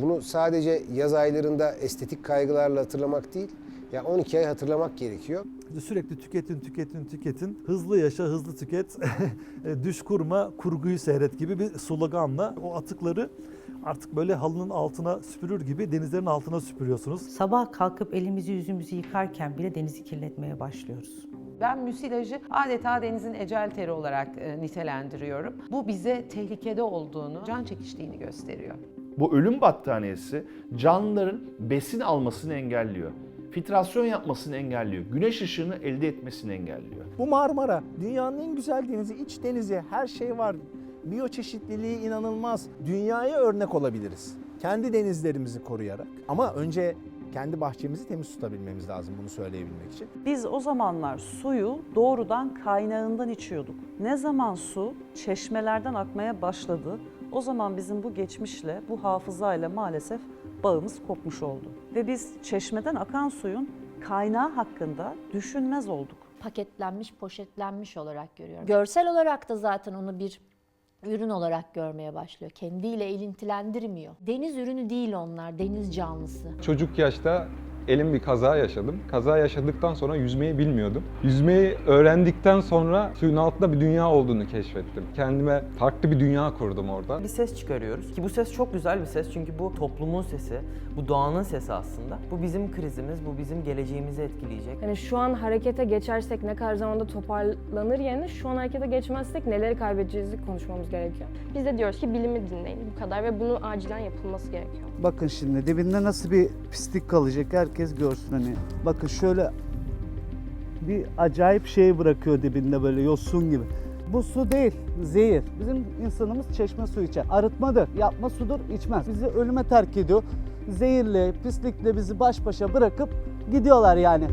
Bunu sadece yaz aylarında estetik kaygılarla hatırlamak değil, ya 12 ay hatırlamak gerekiyor. Sürekli tüketin, tüketin, tüketin. Hızlı yaşa, hızlı tüket. Düş kurma, kurguyu seyret gibi bir sloganla o atıkları artık böyle halının altına süpürür gibi denizlerin altına süpürüyorsunuz. Sabah kalkıp elimizi yüzümüzü yıkarken bile denizi kirletmeye başlıyoruz. Ben müsilajı adeta denizin ecel teri olarak e, nitelendiriyorum. Bu bize tehlikede olduğunu, can çekiştiğini gösteriyor. Bu ölüm battaniyesi canlıların besin almasını engelliyor. Filtrasyon yapmasını engelliyor. Güneş ışığını elde etmesini engelliyor. Bu Marmara dünyanın en güzel denizi, iç denizi, her şey var. Biyoçeşitliliği inanılmaz. Dünyaya örnek olabiliriz. Kendi denizlerimizi koruyarak. Ama önce kendi bahçemizi temiz tutabilmemiz lazım bunu söyleyebilmek için. Biz o zamanlar suyu doğrudan kaynağından içiyorduk. Ne zaman su çeşmelerden akmaya başladı, o zaman bizim bu geçmişle, bu hafızayla maalesef bağımız kopmuş oldu. Ve biz çeşmeden akan suyun kaynağı hakkında düşünmez olduk. paketlenmiş, poşetlenmiş olarak görüyorum. Görsel olarak da zaten onu bir ürün olarak görmeye başlıyor. Kendiyle ilintilendirmiyor. Deniz ürünü değil onlar, deniz canlısı. Çocuk yaşta elim bir kaza yaşadım. Kaza yaşadıktan sonra yüzmeyi bilmiyordum. Yüzmeyi öğrendikten sonra suyun altında bir dünya olduğunu keşfettim. Kendime farklı bir dünya kurdum orada. bir ses çıkarıyoruz. Ki bu ses çok güzel bir ses çünkü bu toplumun sesi, bu doğanın sesi aslında. Bu bizim krizimiz, bu bizim geleceğimizi etkileyecek. Hani şu an harekete geçersek ne kadar zamanda toparlanır yerine şu an harekete geçmezsek neleri kaybedeceğizi konuşmamız gerekiyor. Biz de diyoruz ki bilimi dinleyin bu kadar ve bunu acilen yapılması gerekiyor. Bakın şimdi dibinde nasıl bir pislik kalacak herkes görsün hani. Bakın şöyle bir acayip şey bırakıyor dibinde böyle yosun gibi. Bu su değil, zehir. Bizim insanımız çeşme suyu içer. Arıtmadır, yapma sudur, içmez. Bizi ölüme terk ediyor. Zehirle, pislikle bizi baş başa bırakıp gidiyorlar yani.